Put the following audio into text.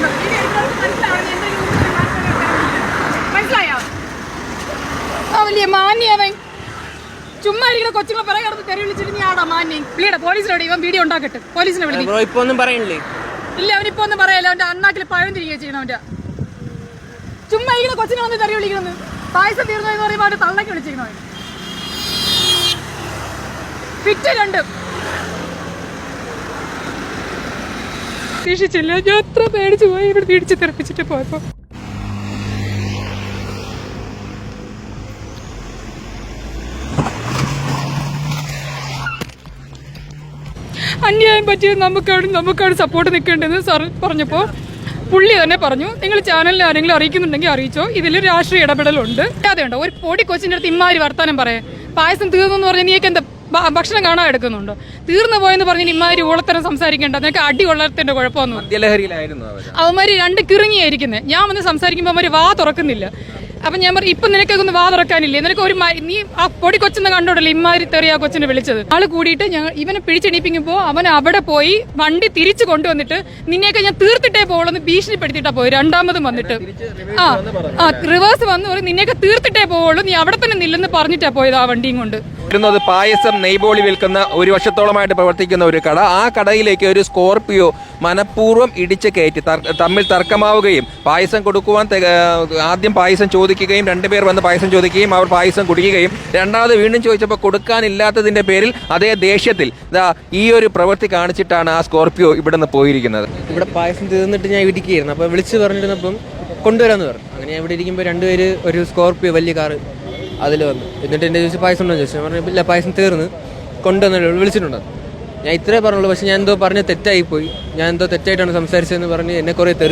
ചെയ്യേണ്ടത് വീഡിയോ എടുക്കുന്നവർക്ക് മനസ്സിലാവണം. വെക്കാൻ മനസ്സിലായോ? ആ വലിയ മാന്യവൻ ചുമ്മാ ഇരിക്കുന്ന കൊച്ചുങ്ങളെ പിറകെ കിടന്ന് തെറി വിളിച്ചിട്ട് നീ ആടാ മാന്യം. വിളിയുടെ പോലീസിനോട് ഇവൻ വീഡിയോ ഉണ്ടാക്കട്ടെ. പോലീസിനെ വിളിക്കും. ഇപ്പൊ ഒന്നും പറയണില്ലേ? ഇല്ല അവനിപ്പോ ഒന്നും പറയല്ല. അവന്റെ അണ്ണാക്കിൽ പഴം തിരികെ ചെയ്യണം അവന്റെ. ചുമ്മാ ഇരിക്കുന്ന കൊച്ചിനെ വന്ന് തെറി വിളിക്കുന്നത് പായസം തീർന്നു എന്ന് പറയുമ്പോൾ അവന്റെ തള്ളക്ക് വിളിച്ചിരിക്കണോ ഫിറ്റ് രണ്ടും. പ്രതീക്ഷിച്ചില്ല ഞാൻ അത്ര പേടിച്ചു പോയി. ഇവിടെ പിടിച്ച് തെറിപ്പിച്ചിട്ട് പോയപ്പോ. അന്യായം പറ്റിയത് നമുക്കാണ്. നമുക്കാണ് സപ്പോർട്ട് നിൽക്കേണ്ടെന്ന് സാർ പറഞ്ഞപ്പോൾ പുള്ളി തന്നെ പറഞ്ഞു. നിങ്ങൾ ചാനലിൽ ആരെങ്കിലും അറിയിക്കുന്നുണ്ടെങ്കിൽ അറിയിച്ചോ. ഇതിൽ രാഷ്ട്രീയ ഇടപെടലുണ്ട്. അതെ ഉണ്ടോ ഒരു പൊടി കൊച്ചിന്റെ അടുത്ത് ഇമ്മാതിരി വർത്താനം പറയാം. പായസം തീർന്നു എന്ന് പറഞ്ഞാൽ നീക്ക് എന്താ ഭ- ഭക്ഷണം കാണാൻ എടുക്കുന്നുണ്ടോ. തീർന്നു പോയെന്ന് പറഞ്ഞ് ഇമ്മാതിരി ഓളത്തരം സംസാരിക്കേണ്ട. നിനക്ക് അടി ഉള്ളത്തിന്റെ കുഴപ്പമൊന്നും അവന്മാര് രണ്ട് കിറങ്ങിയായിരിക്കുന്നത് ഞാൻ വന്ന് സംസാരിക്കുമ്പോൾ അവന്മാര് വാ തുറക്കുന്നില്ല. അപ്പൊ ഞാൻ പറഞ്ഞു ഇപ്പൊ നിനക്കൊക്കെ ഒന്ന് വാ തുറക്കാനില്ലേ? നിനക്ക് ഒരു നീ ആ പൊടി കൊച്ചെന്ന് കണ്ടോടല്ലോ ഇമ്മാതിരി തെറിയ ആ കൊച്ചിനെ വിളിച്ചത്? ആൾ കൂടിയിട്ട് ഞങ്ങൾ ഇവനെ പിടിച്ചെണീപ്പിക്കുമ്പോൾ അവൻ അവിടെ പോയി വണ്ടി തിരിച്ചു കൊണ്ടുവന്നിട്ട് നിന്നെയൊക്കെ ഞാൻ തീർത്തിട്ടേ പോകുള്ളൂ ഭീഷണിപ്പെടുത്തിയിട്ടാ പോയി. രണ്ടാമതും വന്നിട്ട്. ആ ആ റിവേഴ്സ് വന്ന് നിന്നെയൊക്കെ തീർത്തിട്ടേ പോവുള്ളൂ. നീ അവിടെ തന്നെ നില്ലെന്ന് പറഞ്ഞിട്ടാ പോയത് ആ വണ്ടിയും കൊണ്ട്. ഇരുന്നത് പായസം നെയ്ബോളി വിൽക്കുന്ന ഒരു വർഷത്തോളമായിട്ട് പ്രവർത്തിക്കുന്ന ഒരു കട. ആ കടയിലേക്ക് ഒരു സ്കോർപിയോ മനഃപൂർവം ഇടിച്ച് കയറ്റി. തമ്മിൽ തർക്കമാവുകയും പായസം കൊടുക്കുവാൻ ആദ്യം പായസം ചോദിക്കുകയും രണ്ടുപേർ വന്ന് പായസം ചോദിക്കുകയും അവർ പായസം കുടിക്കുകയും രണ്ടാമത് വീണ്ടും ചോദിച്ചപ്പോൾ കൊടുക്കാനില്ലാത്തതിന്റെ പേരിൽ അതേ ദേഷ്യത്തിൽ ഇതാ ഈ ഒരു പ്രവൃത്തി കാണിച്ചിട്ടാണ് ആ സ്കോർപിയോ ഇവിടെ നിന്ന് പോയിരിക്കുന്നത്. ഇവിടെ പായസം തീർന്നിട്ട് ഞാൻ ഇരിക്കുകയായിരുന്നു അപ്പോൾ വിളിച്ച് പറഞ്ഞിരുന്നപ്പം കൊണ്ടുവരാമെന്ന് പറഞ്ഞു. അങ്ങനെ ഇവിടെ ഇരിക്കുമ്പോൾ രണ്ടുപേര് ഒരു സ്കോർപിയോ വലിയ കാറ് അതിൽ വന്നു. എന്നിട്ട് എന്റെ ചോദിച്ചു പായസം ഉണ്ടോ ചോദിച്ചു. ഞാൻ പറഞ്ഞു ഇല്ല പായസം തീർന്ന്. കൊണ്ടുവന്നല്ലോ. വിളിച്ചിട്ടുണ്ടോ ഞാൻ ഇത്രേ പറഞ്ഞുള്ളൂ. പക്ഷെ ഞാൻ എന്തോ പറഞ്ഞ് തെറ്റായിപ്പോയി. ഞാൻ എന്തോ തെറ്റായിട്ടാണ് സംസാരിച്ചതെന്ന് പറഞ്ഞ് എന്നെ കുറേ തെറി